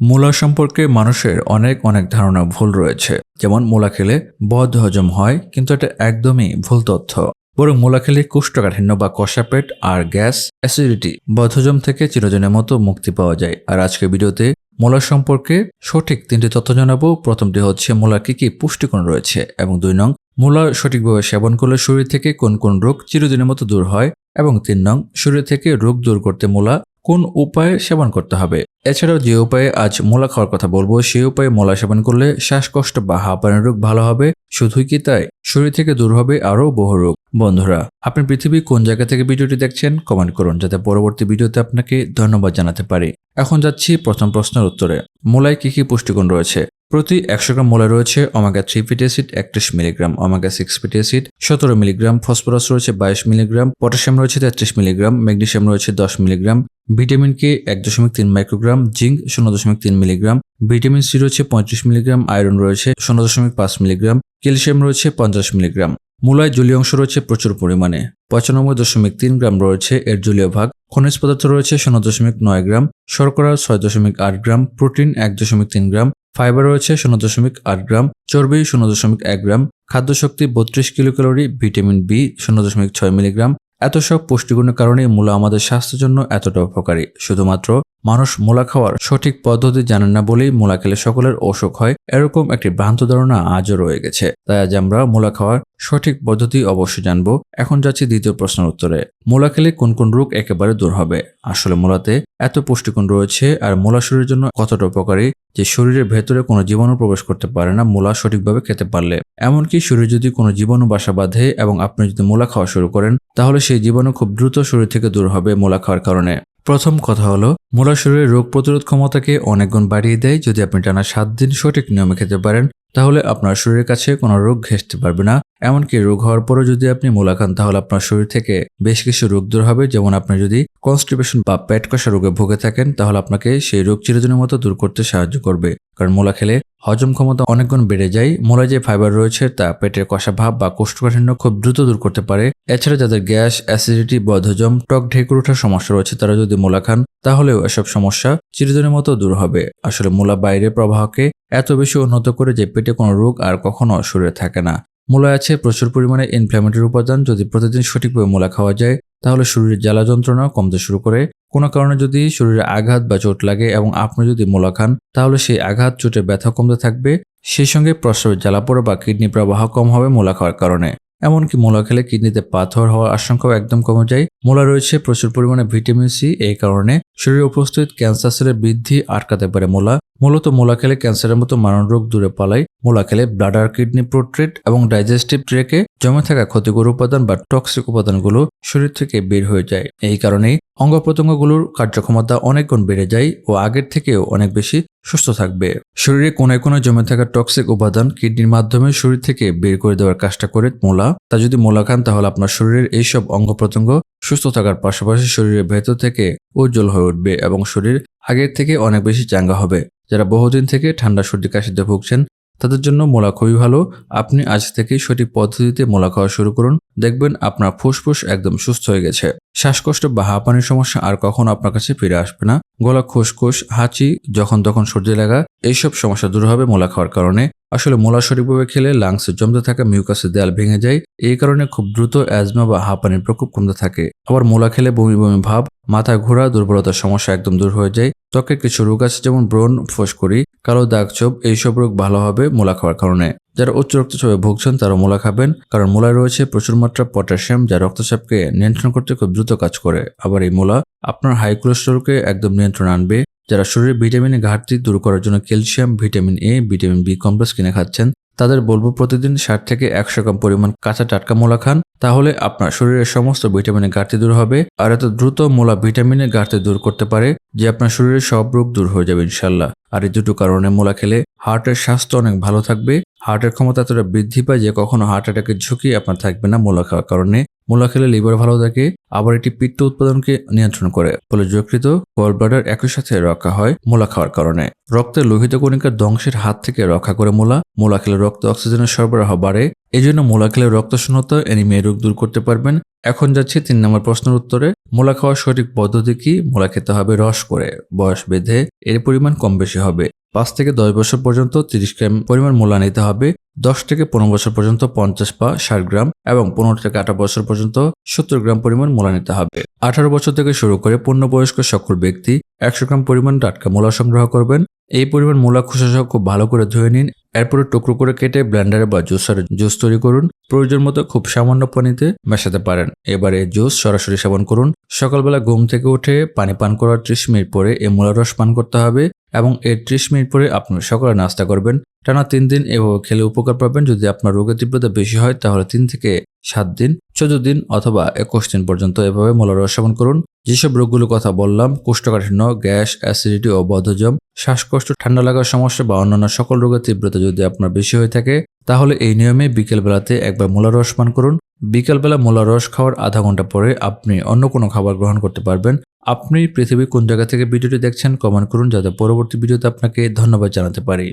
মূলা সম্পর্কে মানুষের অনেক অনেক ধারণা ভুল রয়েছে। যেমন মূলা খেলে বদ হজম হয়, কিন্তু এটা একদমই ভুল তথ্য। বরং মূলা খেলে কুষ্ঠকাঠিন্য বা কষা পেট আর গ্যাস, অ্যাসিডিটি বদহজম থেকে চিরজনের মতো মুক্তি পাওয়া যায়। আর আজকের ভিডিওতে মূলা সম্পর্কে সঠিক তিনটি তথ্য জানাব। প্রথমটি হচ্ছে মূলা কি কি পুষ্টিগুণ রয়েছে এবং দুই নং মূলা সঠিকভাবে সেবন করলে শরীর থেকে কোন কোন রোগ চিরদিনের মতো দূর হয় এবং তিন নং শরীর থেকে রোগ দূর করতে মূলা কোন উপায়ে সেবন করতে হবে? এছাড়াও যে উপায়ে আজ মোলা খাওয়ার কথা বলব, সেই উপায়ে মূলা সেবন করলে শ্বাসকষ্ট বা হাঁপানির রোগ ভালো হবে। শুধুই কি তাই? শরীর থেকে দূর হবে আরও বহু রোগ। বন্ধুরা, আপনি পৃথিবী কোন জায়গা থেকে ভিডিওটি দেখছেন কমেন্ট করুন, যাতে পরবর্তী ভিডিওতে আপনাকে ধন্যবাদ জানাতে পারি। এখন যাচ্ছি প্রথম প্রশ্নের উত্তরে। মূলায় কি কি পুষ্টিগুণ রয়েছে? প্রতি একশো গ্রাম মূলায় রয়েছে ওমেগা থ্রি ফিটি অ্যাসিড একত্রিশ milligram omega six fatty acid সতেরো মিলিগ্রাম ফসফরাস রয়েছে বাইশ মিলিগ্রাম পটাশিয়াম রয়েছে তেত্রিশ মিলিগ্রাম ম্যাগনেশিয়াম রয়েছে দশ মিলিগ্রাম ভিটামিন কে এক দশমিক তিন মাইক্রোগ্রাম, জিঙ্ক শূন্য দশমিক তিন মিলিগ্রাম, ভিটামিন সি রয়েছে পঁয়ত্রিশ মিলিগ্রাম, আয়রন রয়েছে শূন্য দশমিক পাঁচ মিলিগ্রাম, ক্যালসিয়াম রয়েছে পঞ্চাশ মিলিগ্রাম। মূলায় জলীয় অংশ রয়েছে প্রচুর পরিমাণে। পঁচানব্বই দশমিক তিন গ্রাম রয়েছে এর জলীয় ভাগ। খনিজ পদার্থ রয়েছে শূন্য দশমিক নয় গ্রাম। শর্করা ছয় দশমিক আট গ্রাম। প্রোটিন এক দশমিক তিন গ্রাম। ফাইবার রয়েছে শূন্য দশমিক আট গ্রাম। চর্বি শূন্য দশমিক এক গ্রাম। খাদ্য শক্তি বত্রিশ কিলো ক্যালোরি ভিটামিন বি শূন্য দশমিক ছয় মিলিগ্রাম। এত সব পুষ্টিগুণের কারণে মূলা আমাদের স্বাস্থ্যের জন্য এতটা উপকারী। শুধুমাত্র মানুষ মূলা খাওয়ার সঠিক পদ্ধতি জানেন না বলেই মূলা খেলে সকলের অসুখ হয়। এরকম একটি ভ্রান্ত ধারণা আজও রয়ে গেছে। তাই আজ আমরা মূলা খাওয়ার সঠিক পদ্ধতি অবশ্যই জানব। এখন যাচ্ছি দ্বিতীয় প্রশ্নের উত্তরে। মূলা খেলে কোন কোন রোগ একেবারে দূর হবে? আসলে মূলাতে এত পুষ্টিগুণ রয়েছে আর মূলা শরীরের জন্য কতটা উপকারী যে শরীরের ভেতরে কোনো জীবাণু প্রবেশ করতে পারে না মূলা সঠিকভাবে খেতে পারলে। এমনকি শরীরে যদি কোনো জীবাণু বাসা বাঁধে এবং আপনি যদি মূলা খাওয়া শুরু করেন তাহলে সেই জীবাণু খুব দ্রুত শরীর থেকে দূর হবে মূলা খাওয়ার কারণে। প্রথম কথা হলো, মূলা শরীরের রোগ প্রতিরোধ ক্ষমতাকে অনেক গুণ বাড়িয়ে দেয়। যদি আপনি টানা সাত দিন সঠিক নিয়মে খেতে পারেন, তাহলে আপনার শরীরের কাছে কোনো রোগ ঘেঁষতে পারবে না। এমনকি রোগ হওয়ার পরও যদি আপনি মূলা খান, তাহলে আপনার শরীর থেকে বেশ কিছু রোগ দূর হবে। যেমন আপনি যদি কনস্টিপেশন বা পেট কষা রোগে ভুগে থাকেন, তাহলে আপনাকে সেই রোগ চিরদিনের মতো দূর করতে সাহায্য করবে। কারণ মূলা খেলে হজম ক্ষমতা অনেকগুণ বেড়ে যায়। মূলায় যে ফাইবার রয়েছে, তা পেটের কষা ভাব বা কোষ্ঠকাঠিন্য খুব দ্রুত দূর করতে পারে। এছাড়া যাদের গ্যাস অ্যাসিডিটি বদহজম টক ঢেকুর ওঠার সমস্যা রয়েছে, তারা যদি মূলা খান, তাহলেও এসব সমস্যা চিরদিনের মতো দূর হবে। আসলে মূলা বাইরের প্রবাহকে এত বেশি উন্নত করে যে পেটে কোনো রোগ আর কখনো শরীরে থাকে না। মূলায় আছে প্রচুর পরিমাণে ইনফ্ল্যামেটরি উপাদান। যদি প্রতিদিন সঠিকভাবে মূলা খাওয়া যায়, তাহলে শরীরের জ্বালা যন্ত্রণা কমতে শুরু করে। কোনো কারণে যদি শরীরে আঘাত বা চোট লাগে এবং আপনি যদি মূলা খান, তাহলে সেই আঘাত, চোটে ব্যথা কমতে থাকবে। সেই সঙ্গে প্রস্রাবের জ্বালা পড়া বা কিডনি প্রবাহ কম হবে মূলা খাওয়ার কারণে। এমনকি মূলা খেলে কিডনিতে পাথর হওয়ার আশঙ্কাও একদম কমে যায়। মূলা রয়েছে প্রচুর পরিমাণে ভিটামিন সি এই কারণে শরীরে উপস্থিত ক্যান্সার সেলের বৃদ্ধি আটকাতে পারে মূলা। মূলত মূলা খেলে ক্যান্সারের মতো মারণ রোগ দূরে পালায় মূলা খেলে ব্লাডার, কিডনি প্রোট্রেট এবং ডাইজেস্টিভ ট্রেকে জমে থাকা ক্ষতিকর উপাদান বা টক্সিক উপাদানগুলো শরীর থেকে বের হয়ে যায়। এই কারণেই অঙ্গ প্রত্যঙ্গগুলোর কার্যক্ষমতা অনেক গুণ বেড়ে যায় ও আগের থেকেও অনেক বেশি সুস্থ থাকবে। শরীরে কোনায় কোনায় জমে থাকা টক্সিক উপাদান কিডনির মাধ্যমে শরীর থেকে বের করে দেওয়ার কাজটা করে মোলা। তা যদি মোলা খান, তাহলে আপনার শরীরের এইসব অঙ্গ প্রত্যঙ্গ সুস্থ থাকার পাশাপাশি শরীরের ভেতর থেকে উজ্জ্বল হয়ে উঠবে এবং শরীর আগের থেকে অনেক বেশি চাঙ্গা হবে। যারা বহুদিন থেকে ঠান্ডা সর্দি কাশিতে ভুগছেন, তাদের জন্য মোলা খুবই ভালো। আপনি আজ থেকেই সঠিক পদ্ধতিতে মোলা খাওয়া শুরু করুন। দেখবেন আপনার ফুসফুস একদম সুস্থ হয়ে গেছে। শ্বাসকষ্ট বা হাঁপানির সমস্যা আর কখনো আপনার কাছে ফিরে আসবে না। গলা খোসখোস, হাঁচি, যখন তখন সর্দি লাগা, এইসব সমস্যা দূর হবে মোলা খাওয়ার কারণে। আসলে মোলা সঠিকভাবে খেলে লাংসে জমতে থাকা মিউকাসের দেয়াল ভেঙে যায়। এই কারণে খুব দ্রুত অ্যাজমা বা হাঁপানির প্রকোপ কমতে থাকে। আবার মোলা খেলে বমি বমি ভাব, মাথা ঘোরা, দুর্বলতার সমস্যা একদম দূর হয়ে যায়। ত্বকের কিছু রোগ আছে যেমন ব্রণ ফোসকরি কালো দাগ চোপ এইসব রোগ ভালো হবে মোলা খাওয়ার কারণে। যারা উচ্চ রক্তচাপে ভুগছেন, তারা মূলা খাবেন। কারণ মূলায় রয়েছে প্রচুর মাত্রা পটাশিয়াম, যা রক্তচাপকে নিয়ন্ত্রণ করতে খুব দ্রুত কাজ করে। আবার এই মূলা আপনার হাই কোলেস্ট্রলকে একদম নিয়ন্ত্রণ আনবে। যারা শরীরে ভিটামিনের ঘাটতি দূর করার জন্য calcium, vitamin A, vitamin B complex কিনে খাচ্ছেন তাদের বলব প্রতিদিন ষাট থেকে একশো গ্রাম পরিমাণ কাঁচা টাটকা মূলা খান, তাহলে আপনার শরীরের সমস্ত ভিটামিনের ঘাটতি দূর হবে আর এত দ্রুত মূলা ভিটামিনের ঘাটতি দূর করতে পারে যে আপনার শরীরের সব রোগ দূর হয়ে যাবে ইনশাল্লাহ। আর এই দুটো কারণে মূলা খেলে হার্টের স্বাস্থ্য অনেক ভালো থাকবে। হার্টের ক্ষমতা এতটা বৃদ্ধি পায় যে কখনো হার্ট অ্যাটাকের ঝুঁকি আপনার থাকবে না মূলা খাওয়ার কারণে। মূলা খেলে লিভার ভালো থাকে, আবার এটি পিত্ত উৎপাদনকে নিয়ন্ত্রণ করে, ফলে যকৃত গল ব্লাডার একই সাথে রক্ষা হয় মূলা খাওয়ার কারণে। রক্তের লোহিত কণিকার ধ্বংসের হাত থেকে রক্ষা করে মূলা মূলা খেলে রক্ত অক্সিজেনের সরবরাহ বাড়ে এই জন্য মূলা খেলে রক্ত শূন্যতা এনিমিয়া রোগ দূর করতে পারবেন। এখন যাচ্ছে তিন নম্বর প্রশ্নের উত্তরে, মূলা খাওয়ার সঠিক পদ্ধতি কি? মূলা খেতে হবে রস করে, বয়স বেঁধে এর পরিমাণ কম বেশি হবে। পাঁচ থেকে দশ বছর পর্যন্ত তিরিশ গ্রাম পরিমাণ মূলা নিতে হবে, দশ থেকে পনেরো বছর পর্যন্ত পঞ্চাশ বা ষাট গ্রাম এবং পনেরো থেকে আঠারো বছর পর্যন্ত সত্তর গ্রাম পরিমাণ মূলা নিতে হবে। আঠারো বছর থেকে শুরু করে পূর্ণবয়স্ক সকল ব্যক্তি একশো গ্রাম পরিমাণ টাটকা মূলা সংগ্রহ করবেন। এই পরিমাণ মূলা খোসা সহ খুব ভালো করে ধুয়ে নিন। এরপরে টুকরো করে কেটে ব্লেন্ডারে বা জুসারে জুস তৈরি করুন। প্রয়োজন মতো খুব সামান্য পানিতে মেশাতে পারেন। এবারে জুস সরাসরি সেবন করুন। সকালবেলা ঘুম থেকে উঠে পানি পান করার ত্রিশ মিনিট পরে এই মূলা রস পান করতে হবে। এবং এর ত্রিশ মিনিট পরে আপনার সকালে নাস্তা করবেন। টানা তিন দিন এভাবে খেলে উপকার পাবেন। যদি আপনার রোগের তীব্রতা বেশি হয়, তাহলে তিন থেকে সাত দিন, চোদ্দ দিন অথবা একুশ দিন পর্যন্ত এভাবে মূলা রস সেবন করুন। যেসব রোগগুলোর কথা বললাম, কোষ্ঠকাঠিন্য, গ্যাস, অ্যাসিডিটি ও বদহজম, শ্বাসকষ্ট, ঠান্ডা লাগার সমস্যা বা অন্যান্য সকল রোগের তীব্রতা যদি আপনার বেশি হয়ে থাকে, তাহলে এই নিয়মে বিকেলবেলাতে একবার মূলা রস পান করুন। বিকেলবেলা মূলা রস খাওয়ার আধা ঘণ্টা পরে আপনি অন্য কোনো খাবার গ্রহণ করতে পারবেন। আপনি পৃথিবীর কোন জায়গা থেকে ভিডিওটি দেখছেন কমেন্ট করুন যাতে পরবর্তী ভিডিওতে আপনাকে ধন্যবাদ জানাতে পারি।